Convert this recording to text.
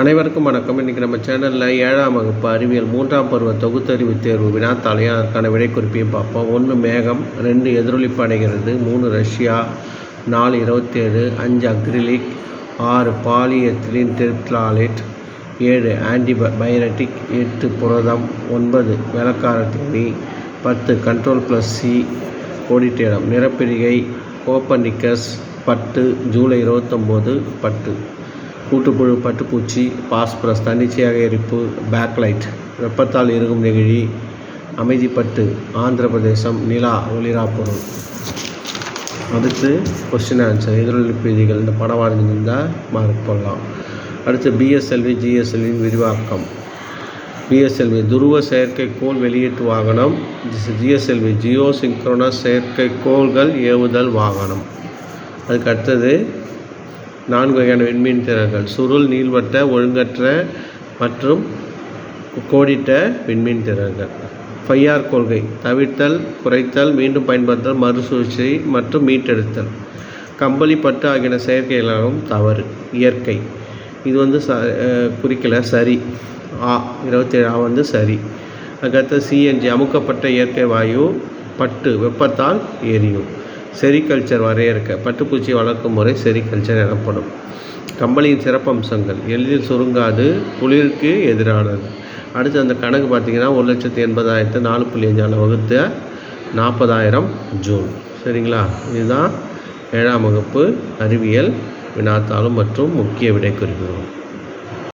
அனைவருக்கும் வணக்கம். இன்றைக்கி நம்ம சேனலில் ஏழாம் வகுப்பு அறிவியல் மூன்றாம் பருவ தொகுத்தறிவு தேர்வு வினாத்தாலையும் அதற்கான விடைக்குறிப்பையும் பார்ப்போம். ஒன்று மேகம் ரெண்டு எதிரொலிப்பு அடைகிறது மூணு ரஷ்யா நாலு இருபத்தேழு அஞ்சு அக்ரிலிக் ஆறு பாலிஎத்திலின் டெர்க்லாலேட் ஏழு ஆன்டிபயோட்டிக் எட்டு புரதம் ஒன்பது வெளக்கார தேனி பத்து கண்ட்ரோல் ப்ளஸ் சி கோடிட்டேடம் நிறப்பிரிகை கோப்பனிக்கஸ் பட்டு ஜூலை இருபத்தொம்போது பட்டு. கூட்டுப்புழு பட்டுப்பூச்சி பாஸ்பரஸ் தன்னிச்சையாக எரிப்பு பேக்லைட் வெப்பத்தால் இறுகும் நெகிழி அமைதிப்பட்டு ஆந்திர பிரதேசம் நிலா ஒளிரா பொருள் அடுத்து கொஸ்டின் ஆன்சர் எதிரொலிப்பு விதிகள். இந்த படம் வரைஞ்சிருந்தால் மார்க் போடலாம். அடுத்து பிஎஸ்எல்வி ஜிஎஸ்எல்வியின் விரிவாக்கம். பிஎஸ்எல்வி துருவ செயற்கைக்கோள் வெளியீட்டு வாகனம். ஜிஎஸ்எல்வி ஜியோ சிங்க்ரோனஸ் செயற்கைக்கோள்கள் ஏவுதல் வாகனம். அதுக்கு அடுத்தது நான்கு வகையான விண்மீன் திறன்கள். சுருள் நீள்வட்ட ஒழுங்கற்ற மற்றும் கோடிட்ட விண்மீன் திறன்கள். பையார் கொள்கை தவிர்த்தல் குறைத்தல் மீண்டும் பயன்படுத்தல் மறுசுழற்சி மற்றும் மீட்டெடுத்தல். கம்பளி பட்டு ஆகியன செயற்கைகளாகவும் தவறு இயற்கை. இது வந்து ச குறிக்கல சரி. ஆ இருபத்தேழு ஆ வந்து சரி. அதுக்கடுத்து சிஎன்ஜி அமுக்கப்பட்ட இயற்கை வாயு பட்டு வெப்பத்தால் எரியும். செரிகல்ச்சர் வரையறுக்க பட்டுப்பூச்சி வளர்க்கும் முறை செரிகல்ச்சர் எனப்படும். கம்பளியின் சிறப்பம்சங்கள். எளிதில் சுருங்காது குளிருக்கு எதிரானது. அடுத்து அந்த கணக்கு பார்த்தீங்கன்னா ஒரு லட்சத்தி எண்பதாயிரத்து நாலு புள்ளி அஞ்சால் வகுத்த நாற்பதாயிரம் ஜூன். சரிங்களா? இதுதான் ஏழாம் வகுப்பு அறிவியல் வினாத்தாளும் மற்றும் முக்கிய விடை குறிப்புகள்